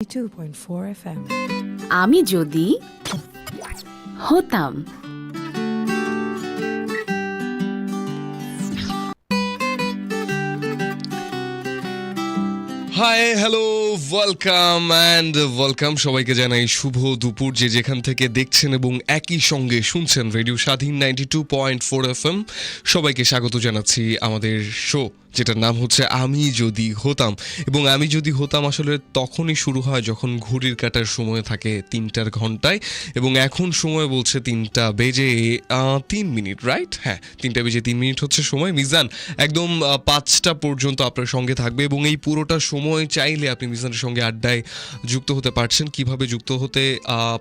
2.4 FM. আমি যদি হতাম। Hi hello welcome and welcome সবাইকে জানাই শুভ দুপুর। যে যেখান থেকে দেখছেন এবং একই সঙ্গে শুনছেন radio Swadhin ninety two point four F M সবাইকে স্বাগত জানাচ্ছি আমাদের শো যেটার নাম হচ্ছে আমি যদি হতাম। এবং আমি যদি হতাম আসলে তখনই শুরু হয় যখন ঘড়ির কাটার সময় থাকে তিনটার ঘন্টায়। এবং এখন সময় বলছে তিনটা বেজে তিন মিনিট রাইট হ্যাঁ তিনটা বেজে তিন মিনিট হচ্ছে সময়। মিজান, একদম পাঁচটা পর্যন্ত আপনার সঙ্গে থাকবে এবং এই পুরোটা সময় চাইলে আপনি মিজানের সঙ্গে আড্ডায় যুক্ত হতে পারছেন। কীভাবে যুক্ত হতে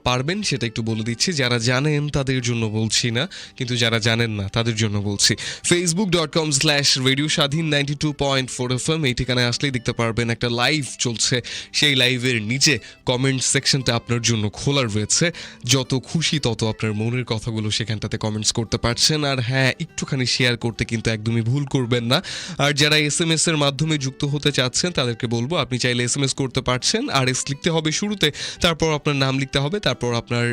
পারবেন সেটা একটু বলে দিচ্ছি। যারা জানেন তাদের জন্য বলছি না, কিন্তু যারা জানেন না তাদের জন্য বলছি। Facebook dot com slash radio Swadhin ninety two point four F M এই ঠিকানায় আসলেই দেখতে পারবেন একটা লাইভ চলছে। সেই লাইভের নিচে কমেন্ট সেকশনটা আপনার জন্য খোলা রয়েছে। যত খুশি তত আপনার মনের কথাগুলো সেখানটাতে কমেন্টস করতে পারছেন। আর হ্যাঁ একটুখানি শেয়ার করতে কিন্তু একদমই ভুল করবেন না। আর যারা এস এম এস এর মাধ্যমে যুক্ত হতে চাচ্ছেন, তাদেরকে বলব, আপনি চাইলে এস এম এস করতে পারছেন। আর এস লিখতে হবে শুরুতে, তারপর আপনার নাম লিখতে হবে, তারপর আপনার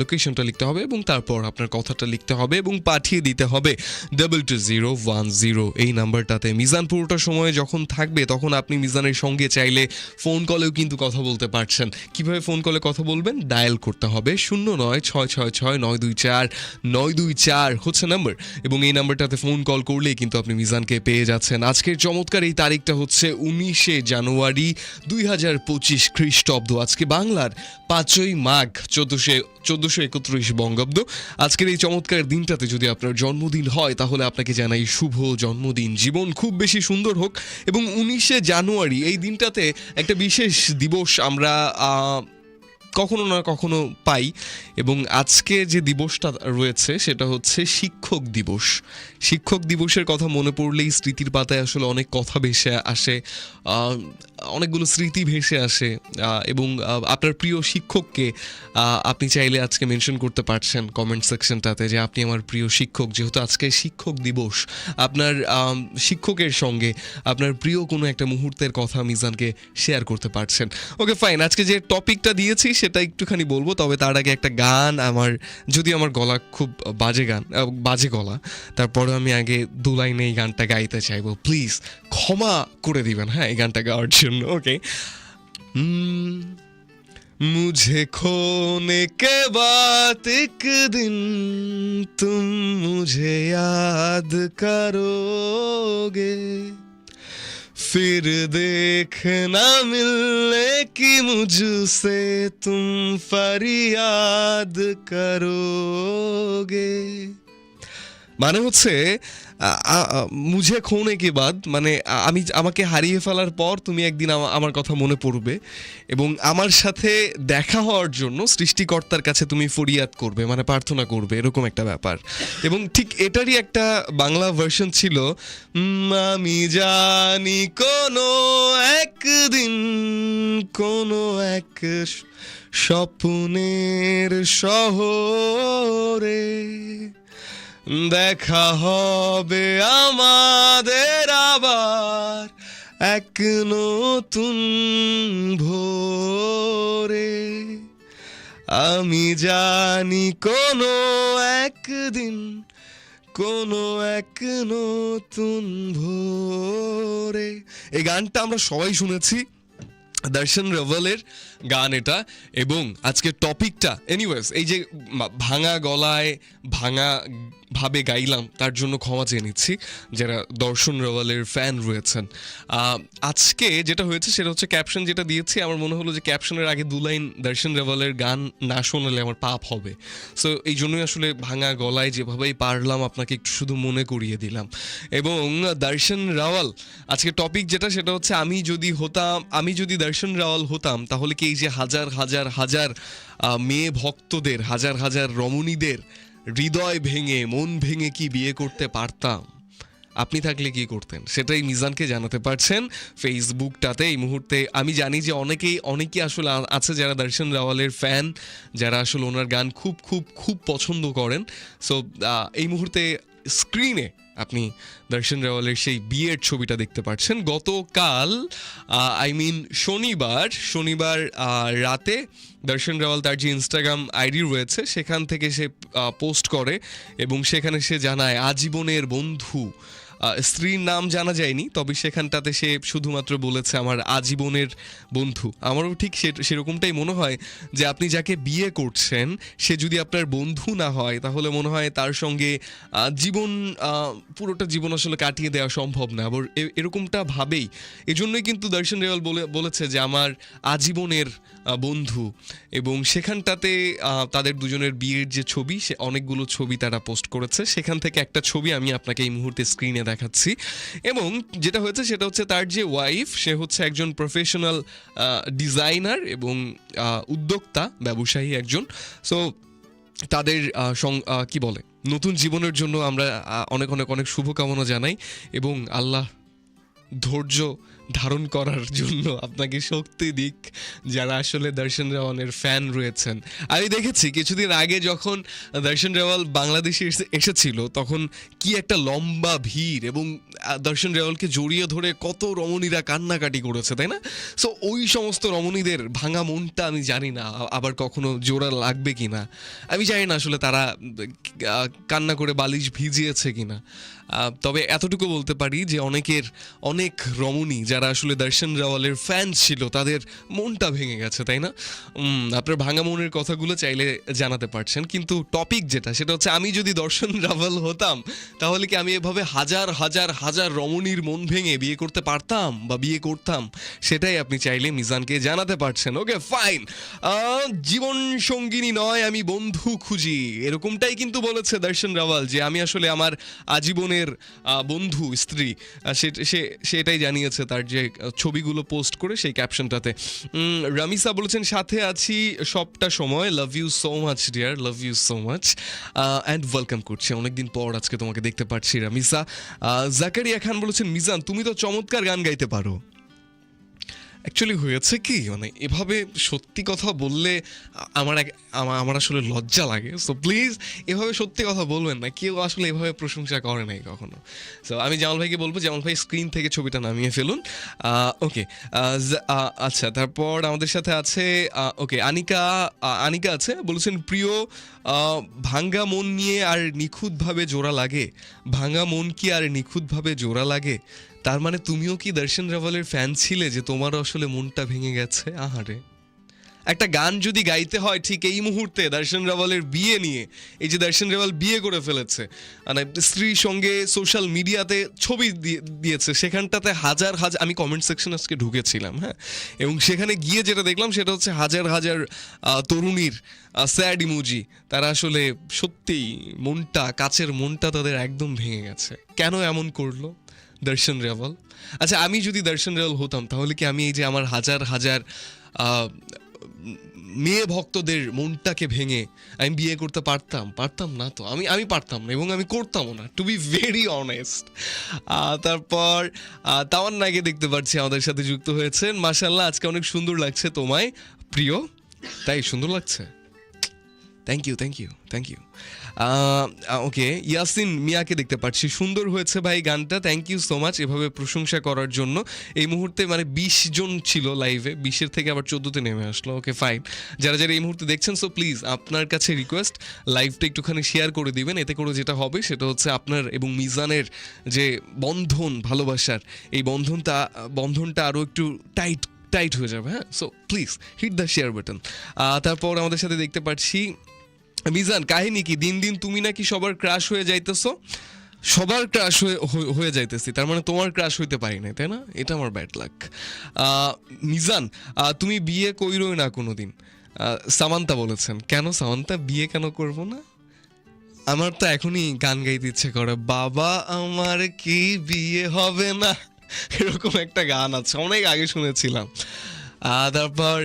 লোকেশনটা লিখতে হবে এবং তারপর আপনার কথাটা লিখতে হবে এবং পাঠিয়ে দিতে হবে। Double two zero one zero এই নাম্বারটাতে মিজান পুরোটা সময় যখন থাকবে, তখন আপনি মিজানের সঙ্গে চাইলে ফোন কলেও কিন্তু কথা বলতে পারছেন। কীভাবে ফোন কলে কথা বলবেন? ডায়াল করতে হবে শূন্য নয়, ছয় ছয় ছয়, নয় দুই চার, নয় দুই চার, হচ্ছে নাম্বার এবং এই নাম্বারটাতে ফোন কল করলেই কিন্তু আপনি মিজানকে পেয়ে যাচ্ছেন। আজকের চমৎকার এই তারিখটা হচ্ছে উনিশে জানুয়ারি দুই হাজার পঁচিশ খ্রিস্টাব্দ। আজকে বাংলার পাঁচই মাঘ, চোদ্দোশো চোদ্দোশো একত্রিশ বঙ্গাব্দ। আজকের এই চমৎকার দিনটাতে যদি আপনার জন্মদিন হয়, তাহলে আপনাকে জানাই শুভ জন্মদিন। জীবন খুব বেশি সুন্দর হোক এবং উনিশে জানুয়ারি এই দিনটাতে একটা বিশেষ দিবস আমরা কখনো না কখনো পাই। এবং আজকে যে দিবসটা রয়েছে, সেটা হচ্ছে শিক্ষক দিবস। শিক্ষক দিবসের কথা মনে পড়লেই স্মৃতির পাতায় আসলে অনেক কথা ভেসে আসে অনেকগুলো স্মৃতি ভেসে আসে এবং আপনার প্রিয় শিক্ষককে আপনি চাইলে আজকে মেনশন করতে পারছেন কমেন্ট সেকশনটাতে যে আপনি আমার প্রিয় শিক্ষক। যেহেতু আজকে শিক্ষক দিবস, আপনার শিক্ষকের সঙ্গে আপনার প্রিয় কোনো একটা মুহূর্তের কথা মিজানকে শেয়ার করতে পারছেন। ওকে ফাইন আজকে যে টপিকটা দিয়েছি সেটা একটুখানি বলবো তবে তার আগে একটা গান আমার যদি আমার গলা খুব বাজে গান আহ, বাজে গলা তারপরে আমি আগে দু লাইনে এই গানটা গাইতে চাইবো প্লিজ ক্ষমা করে দিবেন হ্যাঁ এই গানটা গাওয়ার জন্য ওকে मुझे खोने के बाद एक दिन तुम मुझे याद करोगे फिर देखना मिलने की मुझसे तुम फरियाद करोगे মানে হচ্ছে আ- আ- আ- মুঝে খোনে কে বাদ মানে আমি আমাকে হারিয়ে ফেলার পর তুমি একদিন আমার কথা মনে পড়বে এবং আমার সাথে দেখা হওয়ার জন্য সৃষ্টিকর্তার কাছে তুমি ফরিয়াদ করবে মানে প্রার্থনা করবে, এরকম একটা ব্যাপার। এবং ঠিক এটারই একটা বাংলা ভার্সন ছিল আমি জানি কোনো একদিন, কোনো এক স্বপ্নের শহরে দেখা হবে আমাদের আবার এক নতুন ভোরে। আমি জানি কোনো একদিন, কোনো এক নতুন ভোরে। এই গানটা আমরা সবাই শুনেছি, দর্শন রভলের। গান এটা, এবং আজকের টপিকটা এনিওয়েজ এই যে ভাঙা গলায় ভাঙা ভাবে গাইলাম, তার জন্য ক্ষমা চেয়ে নিচ্ছি, যারা দর্শন রওয়ালের ফ্যান রয়েছেন। আজকে যেটা হয়েছে, সেটা হচ্ছে ক্যাপশন যেটা দিয়েছি, আমার মনে হলো যে ক্যাপশনের আগে দু লাইন দর্শন রওয়ালের গান না শোনালে আমার পাপ হবে। সো এই জন্যই আসলে ভাঙা গলায় যেভাবেই পারলাম, আপনাকে একটু শুধু মনে করিয়ে দিলাম। এবং দর্শন রাওয়াল আজকে টপিক যেটা, সেটা হচ্ছে আমি যদি হতাম, আমি যদি দর্শন রাওয়াল হতাম, তাহলে কি এই যে হাজার হাজার হাজার মেয়ে ভক্তদের, হাজার হাজার রমণীদের হৃদয় ভেঙে, মন ভেঙে কি বিয়ে করতে পারতাম? আপনি থাকলে কি করতেন? সেটাই মিজানকে জানাতে পারছেন ফেসবুকটাতে এই মুহূর্তে আমি জানি যে অনেকেই অনেকেই আসলে আছে যারা দর্শন রাওয়ালের ফ্যান যারা আসলে ওনার গান খুব খুব খুব পছন্দ করেন। সো এই মুহূর্তে স্ক্রিনে আপনি দর্শন রাওয়ালের সেই বিয়ের ছবিটা দেখতে পাচ্ছেন। গতকাল আই মিন শনিবার শনিবার রাতে দর্শন রাওয়াল তার যে ইনস্টাগ্রাম আইডি রয়েছে, সেখান থেকে সে পোস্ট করে এবং সেখানে সে জানায়, আজীবনের বন্ধু। স্ত্রীর নাম জানা যায়নি, তবে সেখানটাতে সে শুধুমাত্র বলেছে আমার আজীবনের বন্ধু। আমারও ঠিক সেরকমটাই মনে হয় যে আপনি যাকে বিয়ে করছেন, সে যদি আপনার বন্ধু না হয়, তাহলে মনে হয় তার সঙ্গে জীবন পুরোটা জীবন আসলে কাটিয়ে দেওয়া সম্ভব না। আবার এরকমটা ভাবেই। এজন্যই কিন্তু দর্শন রেওয়াল বলে বলেছে যে আমার আজীবনের বন্ধু। এবং সেখানটাতে তাদের দুজনের বিয়ের যে ছবি, সে অনেকগুলো ছবি তারা পোস্ট করেছে। সেখান থেকে একটা ছবি আমি আপনাকে এই মুহূর্তে স্ক্রিনে দেখাচ্ছি। এবং যেটা হয়েছে সেটা হচ্ছে তার যে ওয়াইফ সে হচ্ছে একজন প্রফেশনাল ডিজাইনার এবং উদ্যোক্তা, ব্যবসায়ী একজন। সো তাদের কি বলে? নতুন জীবনের জন্য আমরা অনেক অনেক অনেক শুভকামনা জানাই এবং আল্লাহ ধৈর্য ধারণ করার জন্য আপনাকে শক্তি দিক যারা আসলে দর্শন রাওয়ালের ফ্যান রয়েছেন। আমি দেখেছি কিছুদিন আগে যখন দর্শন রাওয়াল বাংলাদেশে এসে- এসেছিল তখন কি একটা লম্বা ভিড় এবং দর্শন রাওয়ালকে জড়িয়ে ধরে কত রমণীরা কান্নাকাটি করেছে তাই না? সো ওই সমস্ত রমণীদের ভাঙা মনটা আমি জানি না আবার কখনো জোড়া লাগবে কি না আমি জানি না আসলে তারা কান্না করে বালিশ ভিজিয়েছে কিনা। আহ, তবে এতটুকু বলতে পারি যে অনেকের, অনেক রমণী যারা আসলে দর্শন রাওয়ালের ফ্যান ছিল, তাদের মনটা ভেঙে গেছে, তাই না? আপনার ভাঙা মনের কথাগুলো চাইলে জানাতে পারছেন। কিন্তু টপিক যেটা, সেটা হচ্ছে আমি যদি দর্শন রাওয়াল হতাম, তাহলে কি আমি এভাবে হাজার হাজার হাজার রমণীর মন ভেঙে বিয়ে করতে পারতাম বা বিয়ে করতাম? সেটাই আপনি চাইলে মিজানকে জানাতে পারছেন। ওকে ফাইন জীবন সঙ্গিনী নয়, আমি বন্ধু খুঁজি। এরকমটাই কিন্তু বলেছে দর্শন রাওয়াল যে আমি আসলে আমার আজীবনের আহ, বন্ধু স্ত্রী সে- সে সেটাই জানিয়েছে তার যে ছবিগুলো পোস্ট করে সেই ক্যাপশনটাতে। রামিসা বলেছেন সাথে আছি সবটা সময়। Love you so much dear love you so much and welcome করছি। অনেকদিন পর আজকে তোমাকে দেখতে পাচ্ছি রামিসা। জাকারিয়া খান বলেছেন মিজান তুমি তো চমৎকার গান গাইতে পারো। অ্যাকচুয়ালি হয়েছে কি মানে এভাবে সত্যি কথা বললে আমার এক- আমা- আমার আসলে লজ্জা লাগে। সো প্লিজ এভাবে সত্যি কথা বলবেন না। কেউ আসলে এভাবে প্রশংসা করে নাই কখনো। সো আমি জামাল ভাইকে বলব, জামাল ভাই স্ক্রিন থেকে ছবিটা নামিয়ে ফেলুন। ওকে আচ্ছা তারপর আমাদের সাথে আছে ওকে আনিকা আনিকা আছে। বলেছেন, প্রিয় ভাঙ্গা মন নিয়ে আর নিখুঁতভাবে জোড়া লাগে। ভাঙ্গা মন কি আর নিখুঁতভাবে জোড়া লাগে? তার মানে তুমিও কি দর্শন রাওয়ালের ফ্যান ছিলে যে তোমারও আসলে মনটা ভেঙে গেছে? আহারে। একটা গান যদি গাইতে হয় ঠিক এই মুহূর্তে দর্শন রাওয়ালের বিয়ে নিয়ে, এই যে দর্শন রাওয়াল বিয়ে করে ফেলেছে মানে স্ত্রীর সঙ্গে সোশ্যাল মিডিয়াতে ছবি দিয়ে- দিয়েছে, সেখানটাতে হাজার হাজার আমি কমেন্ট সেকশন আজকে ঢুকেছিলাম হ্যাঁ? এবং সেখানে গিয়ে যেটা দেখলাম সেটা হচ্ছে হাজার হাজার তরুণীর স্যাড ইমোজি তারা আসলে সত্যিই মনটা, কাছের মনটা তাদের একদম ভেঙে গেছে। কেন এমন করল? দর্শন রাওয়াল। আচ্ছা আমি যদি দর্শন রাওয়াল হতাম, তাহলে কি আমি এই যে আমার হাজার হাজার মেয়ে ভক্তদের মনটাকে ভেঙে আমি বিয়ে করতে পারতাম? পারতাম না তো। আমি আমি পারতাম না এবং আমি করতামও না টু বি ভেরি অনেস্ট তারপর তাওয়ান্নাকে দেখতে পাচ্ছি আমাদের সাথে যুক্ত হয়েছেন। মাসাল্লাহ আজকে অনেক সুন্দর লাগছে তোমায়। প্রিয়, তাই সুন্দর লাগছে? Thank you thank you thank you okay Yasin মিয়াকে দেখতে পাচ্ছি। সুন্দর হয়েছে ভাই গানটা থ্যাংক ইউ সো মাচ এভাবে প্রশংসা করার জন্য। এই মুহূর্তে মানে বিশ জন ছিল লাইভে বিশের থেকে আবার চোদ্দোতে নেমে আসলো ওকে ফাইন যারা যারা এই মুহূর্তে দেখছেন সো প্লিজ আপনার কাছে রিকোয়েস্ট লাইভটা একটুখানি শেয়ার করে দিবেন। এতে করে যেটা হবে, সেটা হচ্ছে আপনার এবং মিজানের যে বন্ধন, ভালোবাসার, এই বন্ধনটা বন্ধনটা আরও একটু টাইট টাইট হয়ে যাবে হ্যাঁ? So please hit the share button তারপর আমাদের সাথে দেখতে পাচ্ছি মিজান কাহিনী কি? দিন দিন তুমি নাকি সবার ক্রাশ হয়ে যাইতেছো? সবার ক্রাশ হয়ে যাইতেছি তার মানে তোমার ক্রাশ হইতে পারি না তাই না? এটা আমার ব্যাড লাক মিজান তুমি বিয়ে কইরোই না কোনোদিন। আহ, সামান্তা বলেছেন। কেন সামান্তা? বিয়ে কেন করব না? আমার তো এখনই গান গাইতে ইচ্ছে করে। বাবা আমার কি বিয়ে হবে না? এরকম একটা গান আছে অনেক আগে শুনেছিলাম। তারপর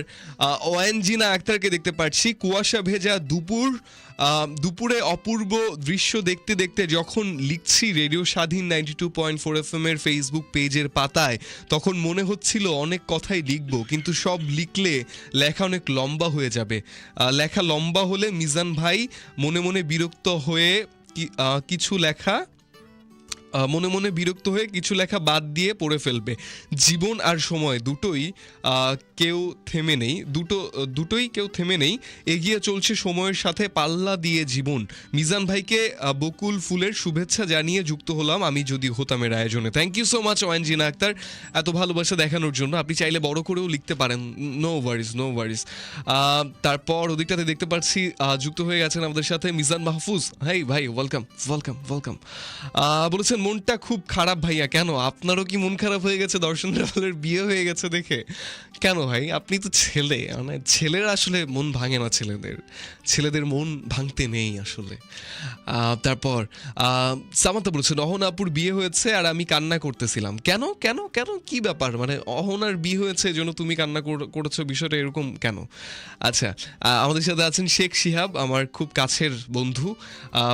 ওয়েনজিনা আক্তারকে দেখতে পাচ্ছি কুয়াশা ভেজা দুপুর দুপুরে অপূর্ব দৃশ্য দেখতে দেখতে যখন লিখছি radio Swadhin ninety two point four F এর ফেসবুক পেজের পাতায়, তখন মনে হচ্ছিল অনেক কথাই লিখব, কিন্তু সব লিখলে লেখা অনেক লম্বা হয়ে যাবে। লেখা লম্বা হলে মিজান ভাই মনে মনে বিরক্ত হয়ে কিছু লেখা মনে মনে বিরক্ত হয়ে কিছু লেখা বাদ দিয়ে পড়ে ফেলবে। জীবন আর সময় দুটোই কেউ থেমে নেই, দুটো, দুটোই কেউ থেমে নেই, এগিয়ে চলছে সময়ের সাথে পাল্লা দিয়ে জীবন। মিজান ভাইকে বকুল ফুলের শুভেচ্ছা জানিয়ে যুক্ত হলাম আমি যদি হতামের আয়োজনে। Thank you so much Wanjina Akter. এত ভালোবাসা দেখানোর জন্য। আপনি চাইলে বড় করেও লিখতে পারেন। নো ওয়ারিস নো ওয়ারিস তারপর ওদিকটাতে দেখতে পাচ্ছি যুক্ত হয়ে গেছেন আমাদের সাথে মিজান মাহফুজ। হাই ভাই ওয়েলকাম ওয়েলকাম ওয়েলকাম বলেছেন, মনটা খুব খারাপ ভাইয়া। কেন? আপনারও কি মন খারাপ হয়ে গেছে? দর্শন রাওয়ালের বিয়ে হয়ে গেছে দেখে। কেন? ভাই, আপনি তো ছেলে মানে ছেলের আসলে মন ভাঙে না ছেলেদের। ছেলেদের মন ভাঙতে নেই আসলে। তারপর সামান্তা বলেছেন অহনাপুর বিয়ে হয়েছে আর আমি কান্না করতেছিলাম। কেন? কেন? কেন? কি ব্যাপার? মানে অহনার বিয়ে হয়েছে এজন্য তুমি কান্না কর- করেছ বিষয়টা এরকম কেন? আচ্ছা আমাদের সাথে আছেন শেখ শিহাব, আমার খুব কাছের বন্ধু।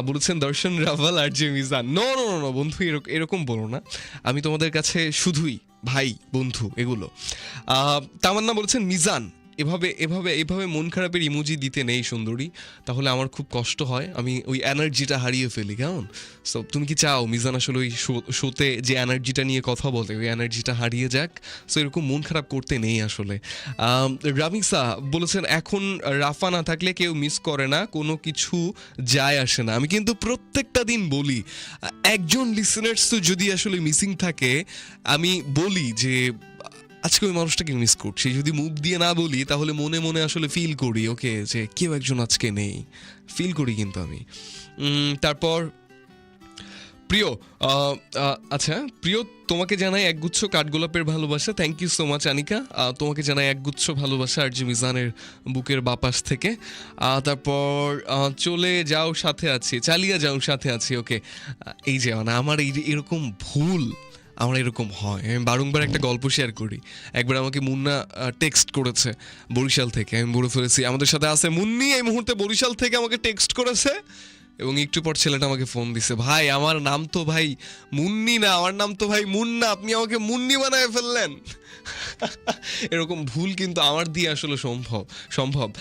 বলেছেন, দর্শন রাভাল আর যে মিজান নো নো নো, বন্ধু, এরক- এরকম বলো না। আমি তোমাদের কাছে শুধুই ভাই বন্ধু এগুলো। তামান্না বলেছেন মিজান এভাবে এভাবে এভাবে মন খারাপের ইমোজি দিতে নেই সুন্দরী। তাহলে আমার খুব কষ্ট হয়। আমি ওই এনার্জিটা হারিয়ে ফেলি, কেমন? সো তুমি কি চাও? মিজান আসলে ওই শোতে যে এনার্জিটা নিয়ে কথা বলে, ওই এনার্জিটা হারিয়ে যাক। সো এরকম মন খারাপ করতে নেই আসলে। রামিসা বলেছেন, এখন রাফা না থাকলে কেউ মিস করে না। কোনো কিছু যায় আসে না। আমি কিন্তু প্রত্যেকটা দিন বলি, একজন লিসেনার্স তো যদি আসলে মিসিং থাকে, আমি বলি যে আজকে ওই মানুষটাকে মিস করছি। যদি মুখ দিয়ে না বলি, তাহলে মনে মনে আসলে ফিল করি, ওকে, যে কেউ একজন আজকে নেই। ফিল করি কিন্তু আমি। তারপর প্রিয় আচ্ছা প্রিয়, তোমাকে জানাই একগুচ্ছ কাঠগোলাপের ভালোবাসা। Thank you so much Anika. তোমাকে জানাই একগুচ্ছ ভালোবাসা আর জি মিজানের বুকের বাপাস থেকে। তারপর চলে যাও সাথে আছি, চালিয়ে যাও সাথে আছি, ওকে। এই যে মানে আমার এই এরকম ভুল আমার এরকম হয়। আমি বারংবার একটা গল্প শেয়ার করি। একবার আমাকে মুন্না টেক্সট করেছে বরিশাল থেকে। আমি বলে ফেলেছি, আমাদের সাথে আছে মুন্নি, এই মুহূর্তে বরিশাল থেকে আমাকে টেক্সট করেছে। এবং একটু পর ছেলেটা আমাকে ফোন দিছে, ভাই, আমার নাম তো ভাই মুন্নি না, আমার নাম তো ভাই মুন্না, আপনি আমাকে মুন্নি বানায় ফেললেন। এরকম ভুল কিন্তু আমার দিয়ে আসলে সম্ভব সম্ভব।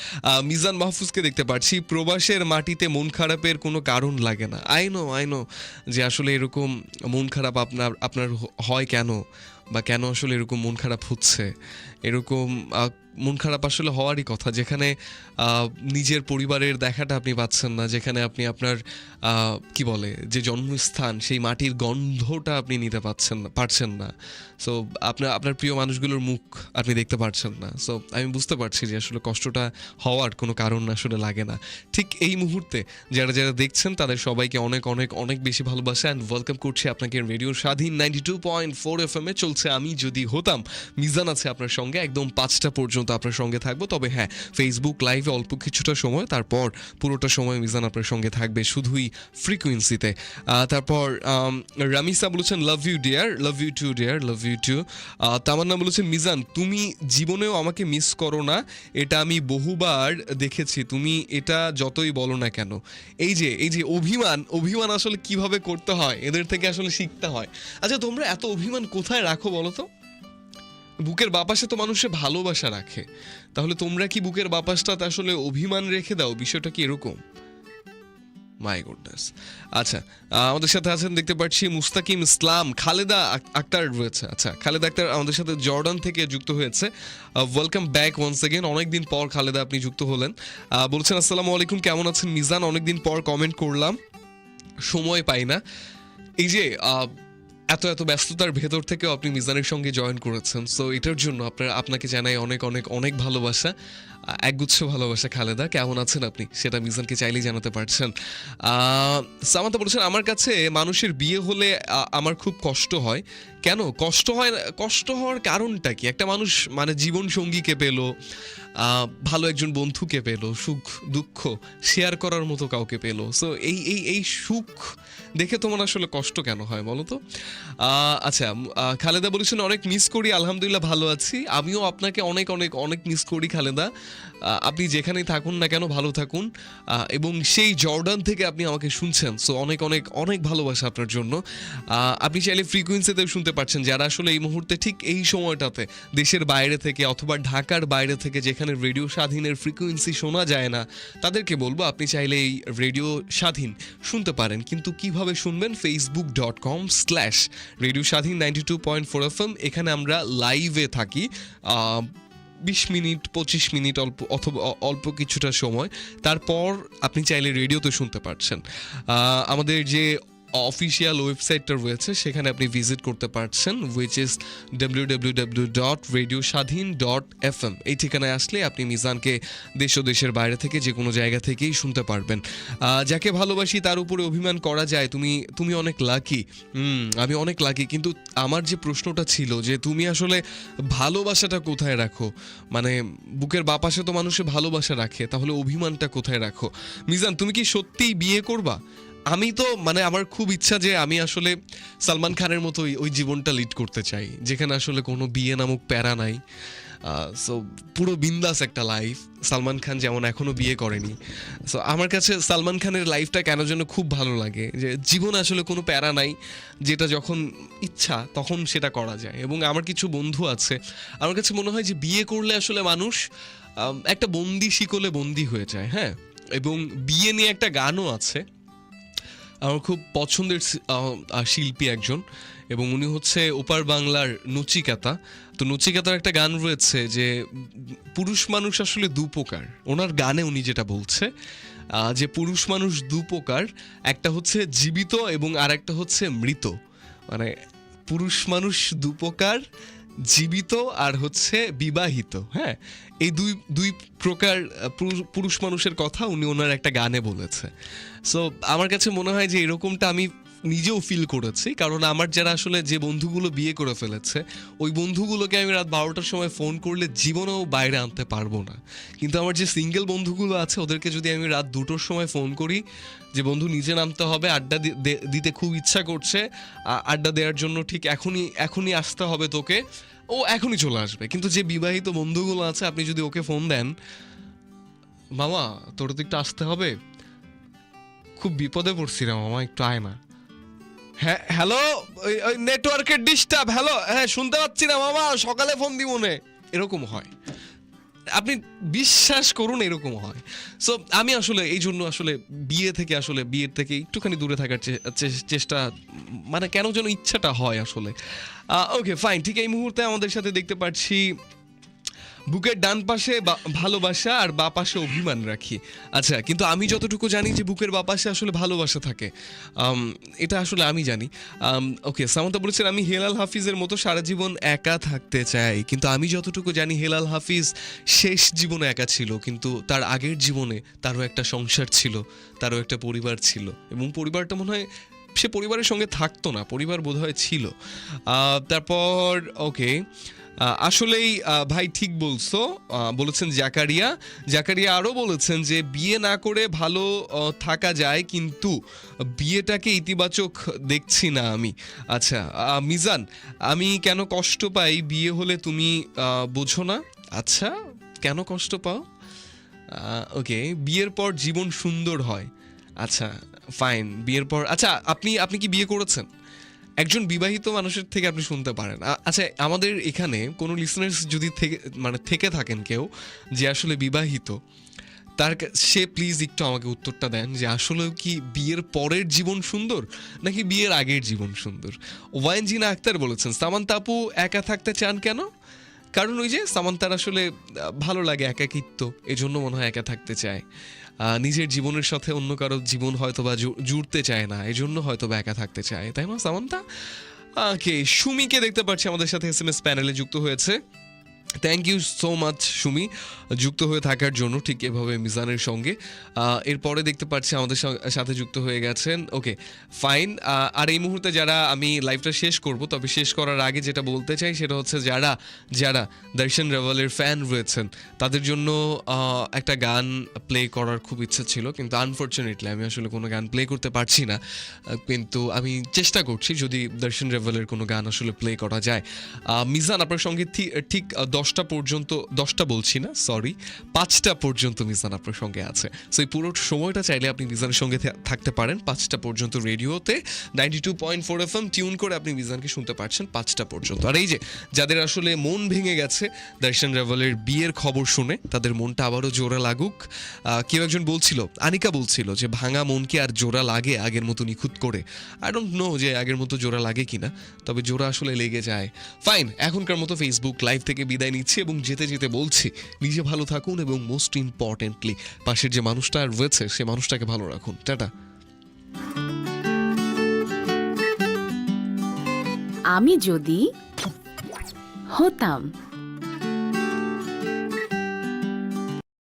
মিজান মাহফুজকে দেখতে পাচ্ছি প্রবাসের মাটিতে মন খারাপের কোনো কারণ লাগে না। আই নো আই নো যে আসলে এরকম মন খারাপ আপনার আপনার হয় কেন? বা কেন আসলে এরকম মন খারাপ হচ্ছে? এরকম মন খারাপ আসলে হওয়ারই কথা। যেখানে নিজের পরিবারের দেখাটা আপনি পাচ্ছেন না, যেখানে আপনি আপনার কি বলে, যে জন্মস্থান, সেই মাটির গন্ধটা আপনি নিতে পাচ্ছেন না, পারছেন না। সো আপনার আপনার প্রিয় মানুষগুলোর মুখ আপনি দেখতে পারছেন না। সো আমি বুঝতে পারছি যে আসলে কষ্টটা হওয়ার কোনো কারণ আসলে লাগে না। ঠিক এই মুহূর্তে যারা যারা দেখছেন, তাদের সবাইকে অনেক অনেক অনেক বেশি ভালোবাসা অ্যান্ড ওয়েলকাম করছি আপনাকে radio Swadhin ninety two point four F M এ। চলছে আমি যদি হতাম, মিজান আছে আপনার সঙ্গে, একদম পাঁচটা পর্যন্ত আপনার সঙ্গে থাকব। তবে হ্যাঁ ফেসবুক লাইভে অল্প কিছুটা সময়, তারপর পুরোটা সময় মিজান আপনার সঙ্গে থাকবে শুধুই ফ্রিকুয়েন্সিতে তারপর রামিসা বলেছেন love you dear love you too dear love you too Tamanna বলেছেন, মিজান, তুমি জীবনেও আমাকে মিস করো না। এটা আমি বহুবার দেখেছি। তুমি এটা যতই বলো না কেন। এই যে এই যে অভিমান অভিমান আসলে কীভাবে করতে হয়? এদের থেকে আসলে শিখতে হয়। আচ্ছা তোমরা এত অভিমান কোথায় রাখো বলো তো? বুকের বাপাসে তো মানুষে ভালোবাসা রাখে। তাহলে তোমরা কি বুকের বাপাসটাতে আসলে অভিমান রেখে দাও? বিষয়টা কি এরকম? মাই গুডনেস আচ্ছা আমাদের সাথে আছেন দেখতে পাচ্ছি মুস্তাকিম ইসলাম, খালেদা আক্তার রয়েছে। আচ্ছা খালেদা আক্তার আমাদের সাথে জর্ডান থেকে যুক্ত হয়েছে। ওয়েলকাম ব্যাক ওয়ান্স এগেন অনেকদিন পর খালেদা আপনি যুক্ত হলেন। বলছেন, আসসালামু আলাইকুম, কেমন আছেন মিজান? অনেকদিন পর কমেন্ট করলাম। সময় পাই না। এই যে এত এত ব্যস্ততার ভেতর থেকেও আপনি মিজানের সঙ্গে জয়েন করেছেন। সো এটার জন্য আপনার, আপনাকে জানাই অনেক অনেক অনেক ভালোবাসা। একগুচ্ছ ভালোবাসা, খালেদা। কেমন আছেন আপনি? সেটা মিজানকে চাইলেই জানাতে পারছেন। সামান্তা বলেছেন, আমার কাছে মানুষের বিয়ে হলে আমার খুব কষ্ট হয়। কেন? কষ্ট হয়, কষ্ট হওয়ার কারণটা কি? একটা মানুষ মানে জীবন সঙ্গীকে পেল ভালো একজন বন্ধুকে পেল, সুখ, দুঃখ শেয়ার করার মতো কাউকে পেল। সো এই এই এই সুখ দেখে তোমার আসলে কষ্ট কেন হয় বলো তো? আচ্ছা খালেদা বলেছেন, অনেক মিস করি, আলহামদুলিল্লাহ ভালো আছি। আমিও আপনাকে অনেক অনেক অনেক মিস করি খালেদা। আপনি যেখানেই থাকুন না কেন, ভালো থাকুন। এবং সেই জর্ডান থেকে আপনি আমাকে শুনছেন। সো অনেক অনেক অনেক ভালোবাসা আপনার জন্য। আপনি চাইলে ফ্রিকুয়েন্সিতেও শুনতে পারছেন, যারা আসলে এই মুহূর্তে ঠিক এই সময়টাতে দেশের বাইরে থেকে অথবা ঢাকার বাইরে থেকে যেখানে রেডিও স্বাধীনের ফ্রিকোয়েন্সি শোনা যায় না। তাদেরকে বলব, আপনি চাইলে এই রেডিও স্বাধীন শুনতে পারেন। কিন্তু কীভাবে শুনবেন? Facebook dot com slash radio Swadhin ninety two point four F M এখানে আমরা লাইভে থাকি বিশ মিনিট, পঁচিশ মিনিট, অল্প, অথবা অল্প কিছুটা সময়। তারপর আপনি চাইলে রেডিওতে শুনতে পারছেন। আমাদের যে অফিসিয়াল ওয়েবসাইটটা রয়েছে, সেখানে আপনি ভিজিট করতে পারছেন which is W W W dot radio Swadhin dot F M এই ঠিকানায় আসলে আপনি মিজানকে দেশ ও দেশের বাইরে থেকে যে কোনো জায়গা থেকেই শুনতে পারবেন। যাকে ভালোবাসি তার উপরে অভিমান করা যায়, তুমি তুমি অনেক লাকি আমি অনেক লাকি কিন্তু আমার যে প্রশ্নটা ছিল যে তুমি আসলে ভালোবাসাটা কোথায় রাখো? মানে বুকের বাপাশে তো মানুষে ভালোবাসা রাখে, তাহলে অভিমানটা কোথায় রাখো? মিজান, তুমি কি সত্যিই বিয়ে করবা? আমি তো মানে আমার খুব ইচ্ছা যে আমি আসলে সালমান খানের মতো ওই- জীবনটা লিড করতে চাই, যেখানে আসলে কোনো বিয়ে নামক প্যারা নাই। সো পুরো বিন্দাস একটা লাইফ সালমান খান যেমন এখনও বিয়ে করেনি। সো আমার কাছে সালমান খানের লাইফটা কেন যেন খুব ভালো লাগে, যে জীবন আসলে কোনো প্যারা নাই, যেটা যখন ইচ্ছা তখন সেটা করা যায়। এবং আমার কিছু বন্ধু আছে, আমার কাছে মনে হয় যে বিয়ে করলে আসলে মানুষ একটা বন্দি শিকলে বন্দি হয়ে যায় হ্যাঁ? এবং বিয়ে নিয়ে একটা গানও আছে আমার খুব পছন্দের শিল্পী একজন এবং উনি হচ্ছে ওপার বাংলার নচিকাতা। তো নচিকাতার একটা গান রয়েছে যে, পুরুষ মানুষ আসলে দু প্রকার। ওনার গানে উনি যেটা বলছে যে পুরুষ মানুষ দু প্রকার, একটা হচ্ছে জীবিত এবং আর একটা হচ্ছে মৃত। মানে পুরুষ মানুষ দু প্রকার জীবিত আর হচ্ছে বিবাহিত হ্যাঁ? এই দুই দুই প্রকার পুরুষ- মানুষের কথা উনি ওনার একটা গানে বলেছে। সো আমার কাছে মনে হয় যে এরকমটা আমি নিজেও ফিল করেছি। কারণ আমার যারা আসলে যে বন্ধুগুলো বিয়ে করে ফেলেছে, ওই বন্ধুগুলোকে আমি রাত বারোটার সময় ফোন করলে জীবনেও বাইরে আনতে পারব না। কিন্তু আমার যে সিঙ্গেল বন্ধুগুলো আছে, ওদেরকে যদি আমি রাত দুটোর সময় ফোন করি, যে বন্ধু নিজে নামতে হবে, আড্ডা দিতে খুব ইচ্ছা করছে আড্ডা দেওয়ার জন্য ঠিক এখনই এখনই আসতে হবে তোকে, ও এখনই চলে আসবে। কিন্তু যে বিবাহিত বন্ধুগুলো আছে, আপনি যদি ওকে ফোন দেন, মামা, তোর তো একটু আসতে হবে। খুব বিপদে পড়ছি রে মামা, একটু আয় না। হ্যাঁ হ্যালো ওই নেটওয়ার্কের ডিস্টার্ব হ্যালো হ্যাঁ শুনতে পাচ্ছি না মামা, সকালে ফোন দিব মনে এরকম হয়। আপনি বিশ্বাস করুন, এরকম হয়। সো আমি আসলে এই জন্য আসলে বিয়ে থেকে আসলে, বিয়ের থেকে একটুখানি দূরে থাকার চেষ্টা মানে কেন যেন ইচ্ছাটা হয় আসলে। ওকে ফাইন ঠিক এই মুহূর্তে আমাদের সাথে দেখতে পাচ্ছি বুকের ডান পাশে ভালোবাসা আর বা পাশে অভিমান রাখি। আচ্ছা কিন্তু আমি যতটুকু জানি যে বুকের বা পাশে আসলে ভালোবাসা থাকে এটা আসলে আমি জানি। ওকে সামন্ত বলেছেন, আমি হেলাল হাফিজের মতো সারা জীবন একা থাকতে চাই। কিন্তু আমি যতটুকু জানি, হেলাল হাফিজ শেষ জীবনে একা ছিল, কিন্তু তার আগের জীবনে তারও একটা সংসার ছিল, তারও একটা পরিবার ছিল। এবং পরিবারটা মনে হয়, সে পরিবারের সঙ্গে থাকতো না, পরিবার বোধহয় ছিল। তারপর ওকে আসলেই ভাই ঠিক বলছো। বলেছেন জাকারিয়া। জাকারিয়া আরও বলেছেন যে, বিয়ে না করে ভালো থাকা যায়, কিন্তু বিয়েটাকে ইতিবাচক দেখছি না আমি। আচ্ছা মিজান, আমি কেন কষ্ট পাই? বিয়ে হলে তুমি বোঝো না? আচ্ছা কেন কষ্ট পাও? ওকে, বিয়ের পর জীবন সুন্দর হয়। আচ্ছা ফাইন বিয়ের পর আচ্ছা আপনি আপনি কি বিয়ে করেছেন? একজন বিবাহিত মানুষের থেকে আপনি শুনতে পারেন। আচ্ছা আমাদের এখানে কোনো লিসনার্স যদি থেকে মানে থেকে থাকেন কেউ যে আসলে বিবাহিত, তার সে প্লিজ একটু আমাকে উত্তরটা দেন যে আসলে কি বিয়ের পরের জীবন সুন্দর নাকি বিয়ের আগের জীবন সুন্দর? ওয়াইন ওয়াইনজিনা আক্তার বলেছেন, সামান্তা আপু একা থাকতে চান কেন? কারণ ওই যে সামান্তার আসলে ভালো লাগে একাকিত্ব, এজন্য মনে হয় একা থাকতে চায়। নিজের জীবনের সাথে অন্য কারও জীবন হয়তো বা জুড়তে চায় না, এজন্য হয়তো বা একা থাকতে চায়। তাই না, সামান্তা? ওকে, সুমিকে দেখতে পাচ্ছি আমাদের সাথে এস এম এস প্যানেলে যুক্ত হয়েছে। Thank you so much Sumi যুক্ত হয়ে থাকার জন্য ঠিক এভাবে মিজানের সঙ্গে। এরপরে দেখতে পাচ্ছি আমাদের সাথে যুক্ত হয়ে গেছেন। ওকে ফাইন আর এই মুহূর্তে যারা আমি লাইভটা শেষ করব, তবে শেষ করার আগে যেটা বলতে চাই সেটা হচ্ছে যারা যারা দর্শন রাওয়ালের ফ্যান রয়েছেন, তাদের জন্য একটা গান প্লে করার খুব ইচ্ছা ছিল, কিন্তু আনফর্চুনেটলি আমি আসলে কোনো গান প্লে করতে পারছি না। কিন্তু আমি চেষ্টা করছি যদি দর্শন রাওয়ালের কোনো গান আসলে প্লে করা যায়। মিজান আপনার সঙ্গে ঠিক দশটা পর্যন্ত, দশটা বলছি না সরি পাঁচটা পর্যন্ত মিজান আপনার সঙ্গে আছে। সো এই পুরো সময়টা চাইলে আপনি মিজানের সঙ্গে থাকতে পারেন। পাঁচটা পর্যন্ত রেডিওতে ninety two point four F M tune করে আপনি মিজানকে শুনতে পারছেন পাঁচটা পর্যন্ত। আর এই যে, যাদের আসলে মন ভেঙে গেছে দর্শন রাভেলের বিয়ের খবর শুনে, তাদের মনটা আবারও জোড়া লাগুক। কেউ একজন বলছিল, আনিকা বলছিল যে ভাঙা মনকে আর জোড়া লাগে আগের মতো নিখুঁত করে? আই ডোন্ট নো যে আগের মতো জোড়া লাগে কিনা, তবে জোড়া আসলে লেগে যায়। ফাইন এখনকার মতো ফেসবুক লাইভ থেকে বিদায় নিচ্ছি এবং যেতে যেতে বলছি, নিজে ভালো থাকুন এবং মোস্ট ইম্পর্টেন্টলি পাশের যে মানুষটা রয়েছে, সে মানুষটাকে ভালো রাখুন। টাটা। আমি যদি হতাম